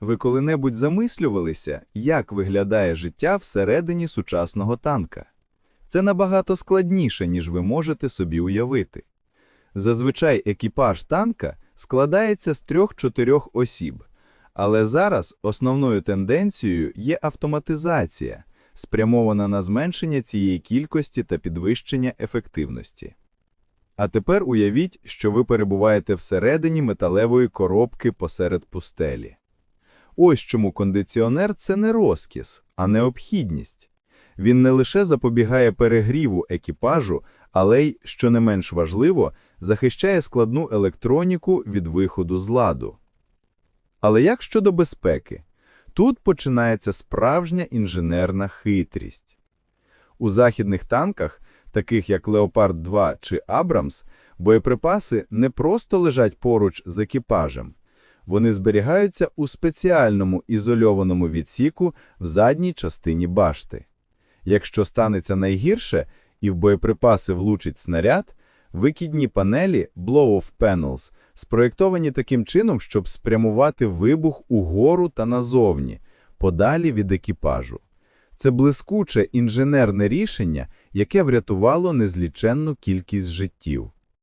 Ви коли-небудь замислювалися, як виглядає життя всередині сучасного танка? Це набагато складніше, ніж ви можете собі уявити. Зазвичай екіпаж танка складається з трьох-чотирьох осіб, але зараз основною тенденцією є автоматизація, спрямована на зменшення цієї кількості та підвищення ефективності. А тепер уявіть, що ви перебуваєте всередині металевої коробки посеред пустелі. Ось чому кондиціонер – це не розкіс, а необхідність. Він не лише запобігає перегріву екіпажу, але й, що не менш важливо, захищає складну електроніку від виходу з ладу. Але як щодо безпеки? Тут починається справжня інженерна хитрість. У західних танках, таких як Леопард 2 чи Абрамс, боєприпаси не просто лежать поруч з екіпажем. Вони зберігаються у спеціальному ізольованому відсіку в задній частині башти. Якщо станеться найгірше і в боєприпаси влучить снаряд, викидні панелі blow-off panels спроєктовані таким чином, щоб спрямувати вибух угору та назовні, подалі від екіпажу. Це блискуче інженерне рішення, яке врятувало незліченну кількість життів.